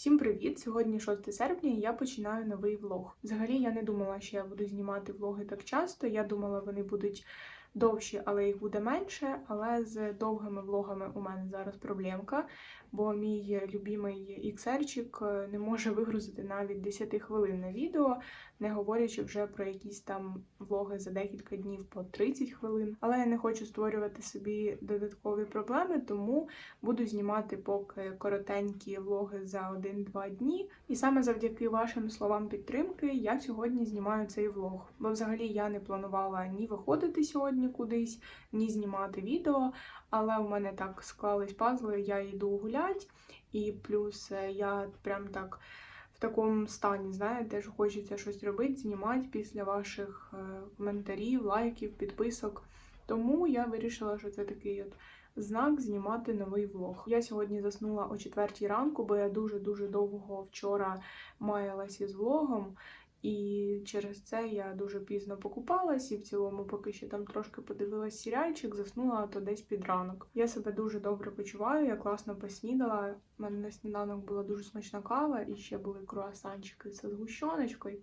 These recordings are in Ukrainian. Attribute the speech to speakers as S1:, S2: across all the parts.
S1: Всім привіт! Сьогодні 6 серпня і я починаю новий влог. Взагалі я не думала, що я буду знімати влоги так часто. Я думала, вони будуть довші, але їх буде менше. Але з довгими влогами у мене зараз проблемка, бо мій любимий іксерчик не може вигрузити навіть 10 хвилин на відео, не говорячи вже про якісь там влоги за декілька днів по 30 хвилин. Але я не хочу створювати собі додаткові проблеми, тому буду знімати поки коротенькі влоги за 1-2 дні. І саме завдяки вашим словам підтримки я сьогодні знімаю цей влог. Бо взагалі я не планувала ні виходити сьогодні кудись, ні знімати відео. Але у мене так склались пазли, я йду гулять, і плюс е, я прям так. Такому стані, знаєте, що хочеться щось робити, знімати після ваших е, коментарів, лайків, підписок. Тому я вирішила, що це такий от знак знімати новий влог. Я сьогодні заснула о 4 ранку, бо я дуже-дуже довго вчора маялась із влогом. І через це я дуже пізно покупалась і в цілому, поки ще там трошки подивилась серіальчик, заснула то десь під ранок. Я себе дуже добре почуваю, я класно поснідала. У мене на сніданок була дуже смачна кава, і ще були круасанчики з згущеночкою.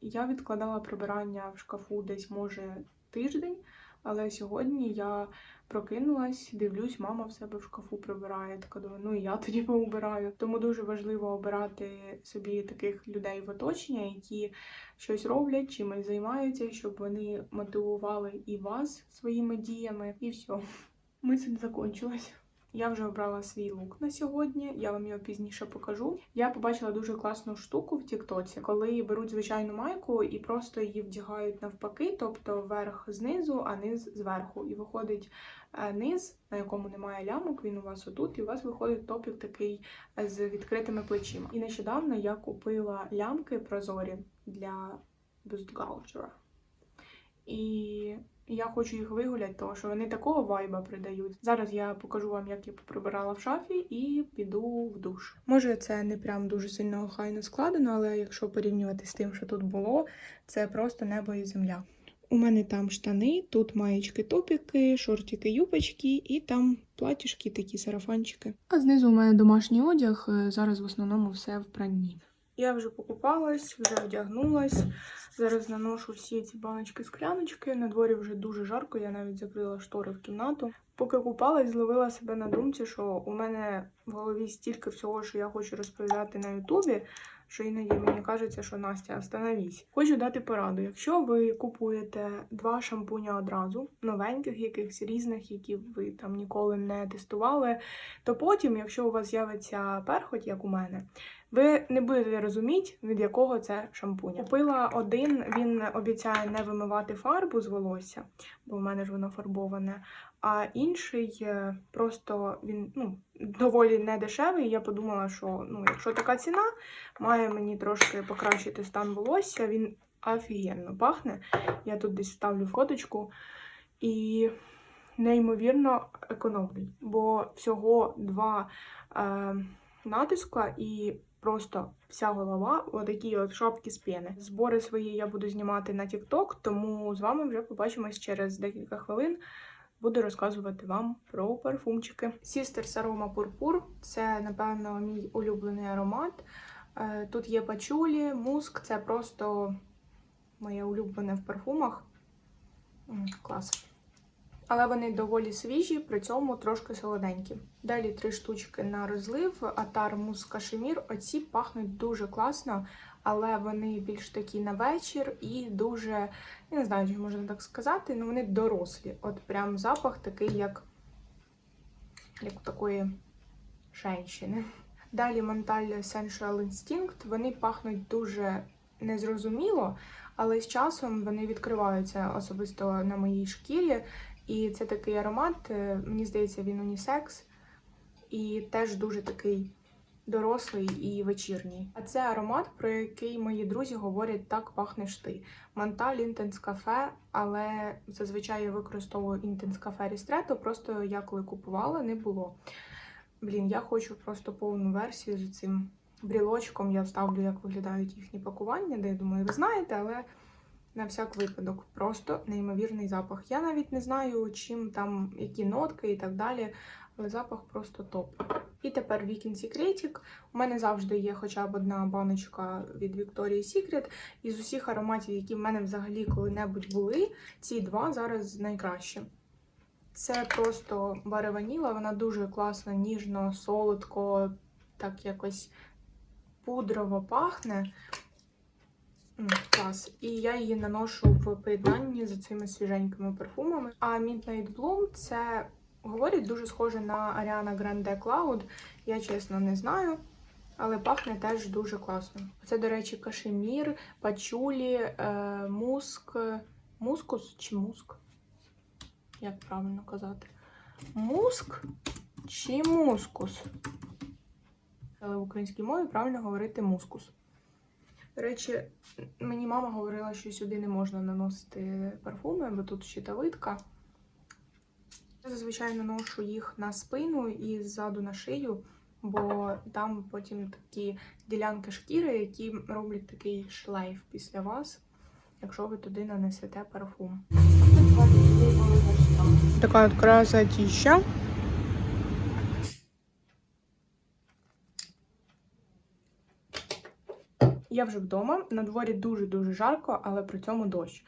S1: Я відкладала прибирання в шкафу десь, може, тиждень, але сьогодні я прокинулась, дивлюсь, мама в себе в шкафу прибирає. Така думаю, ну і я тоді поубираю. Тому дуже важливо обирати собі таких людей в оточення, які щось роблять, чимось займаються, щоб вони мотивували і вас своїми діями, і все. Мисль закончилась. Я вже обрала свій лук на сьогодні, я вам його пізніше покажу. Я побачила дуже класну штуку в Тіктоці, коли беруть звичайну майку і просто її вдягають навпаки, тобто верх знизу, а низ зверху. І виходить е, низ, на якому немає лямок, він у вас отут, і у вас виходить топік такий е, з відкритими плечима. І нещодавно я купила лямки прозорі для бюстгальтера. І я хочу їх вигуляти, тому що вони такого вайба придають. Зараз я покажу вам, як я поприбирала в шафі, і піду в душ. Може, це не прям дуже сильно охайно складено, але якщо порівнювати з тим, що тут було, це просто небо і земля. У мене там штани, тут маєчки, топіки, шортики, юбочки і там платіжки, такі сарафанчики. А знизу у мене домашній одяг. е, Зараз в основному все в пранні. Я вже покупалась, вже вдягнулась. Зараз наношу всі ці баночки скляночки. На дворі вже дуже жарко, я навіть закрила штори в кімнату. Поки купалась, зловила себе на думці, що у мене в голові стільки всього, що я хочу розповідати на Ютубі, що іноді мені кажеться, що Настя, остановись. Хочу дати пораду. Якщо ви купуєте два шампуня одразу, новеньких, якихось різних, які ви там ніколи не тестували, то потім, якщо у вас з'явиться перхоть, як у мене, ви не будете розуміти, від якого це шампуня. Купила один, він обіцяє не вимивати фарбу з волосся, бо в мене ж воно фарбоване. А інший е, просто він ну, доволі недешевий. Я подумала, що ну, якщо така ціна, має мені трошки покращити стан волосся. Він офігенно пахне. Я тут десь ставлю фоточку і неймовірно економний, бо всього два е, натиска і просто вся голова отакі от шапки з піни. Збори свої я буду знімати на TikTok, тому з вами вже побачимось через декілька хвилин. Буду розказувати вам про парфумчики. Sisters Aroma Purpur – це, напевно, мій улюблений аромат. Е, Тут є пачулі, муск, це просто моє улюблене в парфумах. Клас. Але вони доволі свіжі, при цьому трошки солоденькі. Далі три штучки на розлив, атар мус кашемір. Оці пахнуть дуже класно, але вони більш такі на вечір і дуже, я не знаю, чи можна так сказати, але вони дорослі. От прям запах такий, як, як у такої женщини. Далі Монталь Sensual Instinct. Вони пахнуть дуже незрозуміло, але з часом вони відкриваються особисто на моїй шкірі. І це такий аромат, е, мені здається, він унісекс. І теж дуже такий дорослий і вечірній. А це аромат, про який мої друзі говорять, так пахнеш ти. Монталь Intense Cafe, але зазвичай я використовую Intense Cafe Ristretto, просто я коли купувала, не було. Блін, я хочу просто повну версію з цим брілочком. Я вставлю, як виглядають їхні пакування, де я думаю, ви знаєте, але на всяк випадок. Просто неймовірний запах. Я навіть не знаю, чим там, які нотки і так далі. але запах просто топ. І тепер Weekend Secretic. У мене завжди є хоча б одна баночка від Victoria's Secret. Із усіх ароматів, які в мене взагалі коли-небудь були, ці два зараз найкращі. Це просто Ваніла, вона дуже класно, ніжно, солодко, так якось пудрово пахне. Клас. І я її наношу в поєднанні з цими свіженькими парфумами. А Midnight Bloom це говорять дуже схоже на Ariana Grande Cloud. Я чесно не знаю, але пахне теж дуже класно. Це, до речі, кашемір, пачулі, е, муск, мускус чи муск? Як правильно казати? Муск чи мускус? Але в українській мові правильно говорити мускус. До речі, мені мама говорила, що сюди не можна наносити парфуми, бо тут щитовидка. Я зазвичай наношу їх на спину і ззаду на шию, бо там потім такі ділянки шкіри, які роблять такий шлейф після вас, якщо ви туди нанесете парфум. Така от красотища. Я вже вдома. На дворі дуже-дуже жарко, але при цьому дощ.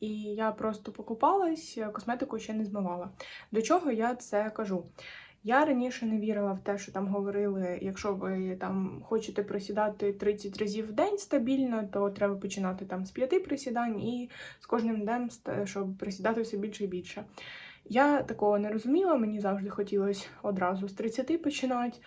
S1: І я просто покупалась, косметику ще не змивала. До чого я це кажу? Я раніше не вірила в те, що там говорили, якщо ви там хочете присідати 30 разів в день стабільно, то треба починати там з 5 присідань і з кожним днем, щоб присідати все більше і більше. Я такого не розуміла, мені завжди хотілося одразу з 30 починати.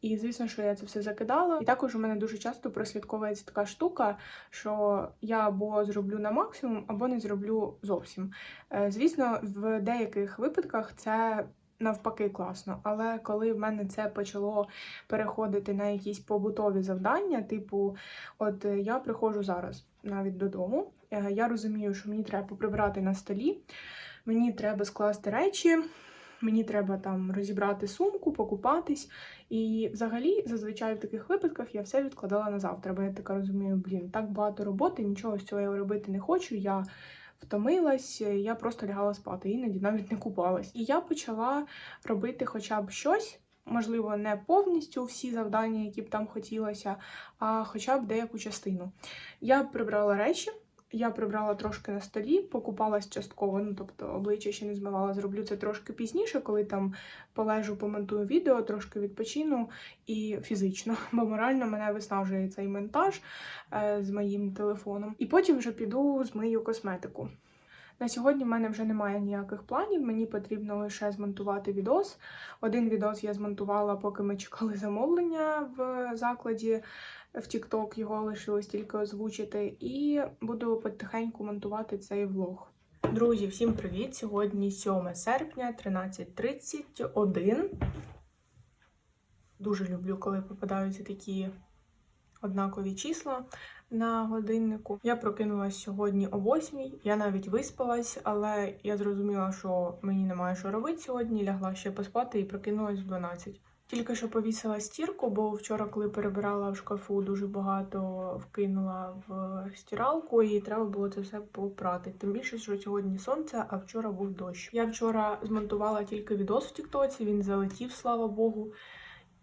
S1: І звісно, що я це все закидала. І також у мене дуже часто прослідковується така штука, що я або зроблю на максимум, або не зроблю зовсім. Е, Звісно, в деяких випадках це навпаки класно. Але коли в мене це почало переходити на якісь побутові завдання, типу, от е, я приходжу зараз навіть додому, е, я розумію, що мені треба поприбрати на столі, мені треба скласти речі. Мені треба там розібрати сумку, покупатись. І взагалі, зазвичай в таких випадках я все відкладала на завтра, бо я така розумію, блін, так багато роботи, нічого з цього я робити не хочу. Я втомилась, я просто лягала спати, іноді навіть не купалась. І я почала робити хоча б щось. Можливо, не повністю всі завдання, які б там хотілося, а хоча б деяку частину. Я прибрала речі, я прибрала трошки на столі, покупалась частково, ну тобто обличчя ще не змивала. Зроблю це трошки пізніше, коли там полежу, помонтую відео, трошки відпочину і фізично, бо морально мене виснажує цей монтаж е, з моїм телефоном. І потім вже піду змию косметику. На сьогодні в мене вже немає ніяких планів. Мені потрібно лише змонтувати відос. Один відос я змонтувала, поки ми чекали замовлення в закладі в TikTok, його лишилось тільки озвучити, і буду потихеньку монтувати цей влог. Друзі, всім привіт! Сьогодні 7 серпня, 13.31. Дуже люблю, коли попадаються такі однакові числа на годиннику. Я прокинулась сьогодні о 8 Я навіть виспалась, але я зрозуміла, що мені немає що робити сьогодні. Лягла ще поспати і прокинулась в 12. Тільки що повісила стірку, бо вчора, коли перебирала в шкафу, дуже багато вкинула в стиралку, і треба було це все попрати. Тим більше, що сьогодні сонце, а вчора був дощ. Я вчора змонтувала тільки відос в Тіктоці, він залетів, слава Богу.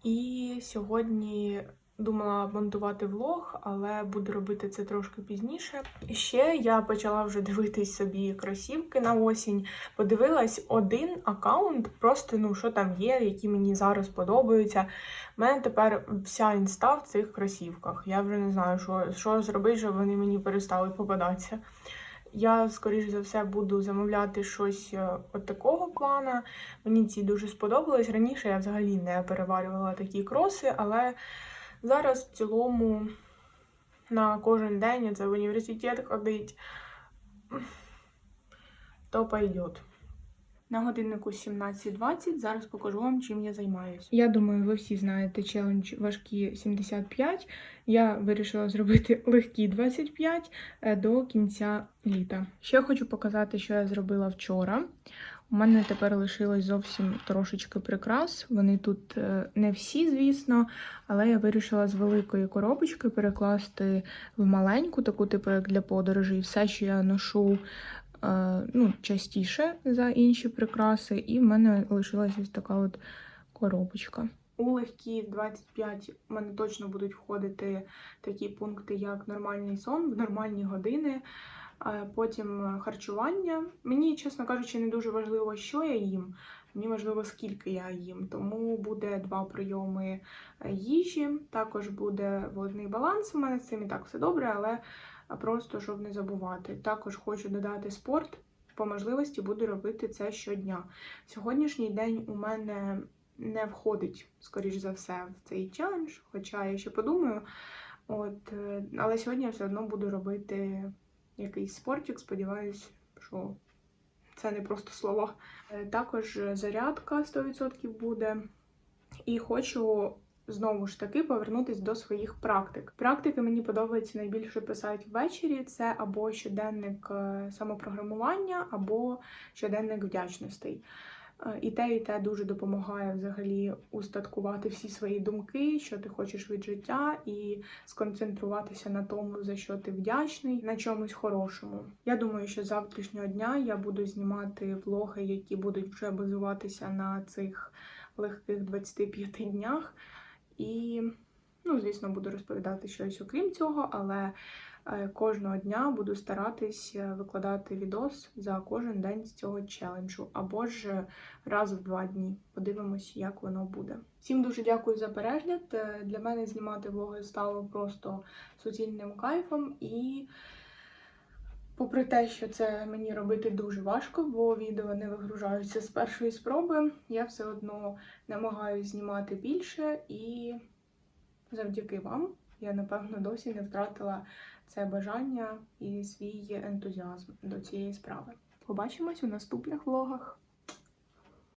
S1: І сьогодні думала монтувати влог, але буду робити це трошки пізніше. І ще я почала вже дивитись собі кросівки на осінь. Подивилась один аккаунт, просто ну що там є, які мені зараз подобаються. У мене тепер вся інста в цих кросівках. Я вже не знаю, що, що зробити, щоб вони мені перестали попадатися. Я, скоріш за все, буду замовляти щось е, от такого плана. Мені ці дуже сподобалось. Раніше я взагалі не переварювала такі кроси, але зараз в цілому на кожен день це в університет ходить, то пойдет. На годиннику 17.20. Зараз покажу вам, чим я займаюся. Я думаю, ви всі знаєте челендж важкі 75. Я вирішила зробити легкі 25 е, до кінця літа. Ще хочу показати, що я зробила вчора. У мене тепер лишилось зовсім трошечки прикрас. Вони тут е, не всі, звісно, але я вирішила з великої коробочки перекласти в маленьку, таку типу як для подорожей. Все, що я ношу е, ну, частіше за інші прикраси, і в мене лишилася ось така от
S2: коробочка.
S1: У легкі 25 в мене точно будуть входити такі пункти, як нормальний сон в нормальні години, потім е, харчування. Мені, чесно кажучи, не дуже важливо, що я їм. Мені важливо, скільки я їм. Тому буде два прийоми е, їжі. Також буде водний баланс. У мене з цим і так все добре, але е, просто щоб не забувати. Також хочу додати спорт. По можливості буду робити це щодня. Сьогоднішній день у мене не входить, скоріш за все, в цей челендж, хоча я ще подумаю. От, але сьогодні я все одно буду робити якийсь спортик. Сподіваюсь, що це не просто слова. Е, Також зарядка 100% буде. І хочу знову ж таки повернутися до своїх практик. Практики мені подобається найбільше писати ввечері. Це або щоденник е, самопрограмування, або щоденник вдячностей. Е, І те, і те дуже допомагає взагалі устаткувати всі свої думки, що ти хочеш від життя, і сконцентруватися на тому, за що ти вдячний, на чомусь хорошому. Я думаю, що з завтрашнього дня я буду знімати влоги, які будуть вже базуватися на цих легких 25 днях. І, ну, звісно, буду розповідати щось окрім цього, але кожного дня буду старатись е, викладати відос за кожен день з цього челенджу, або ж раз в два дні. Подивимось, як воно буде. Всім дуже дякую за перегляд. Е, Для мене знімати влоги стало просто суцільним кайфом і. Попри те, що це мені робити дуже важко, бо відео не вигружаються з першої спроби, я все одно намагаюся знімати більше, і завдяки вам я, напевно, досі не втратила це бажання і свій ентузіазм до цієї справи. Побачимось у наступних влогах.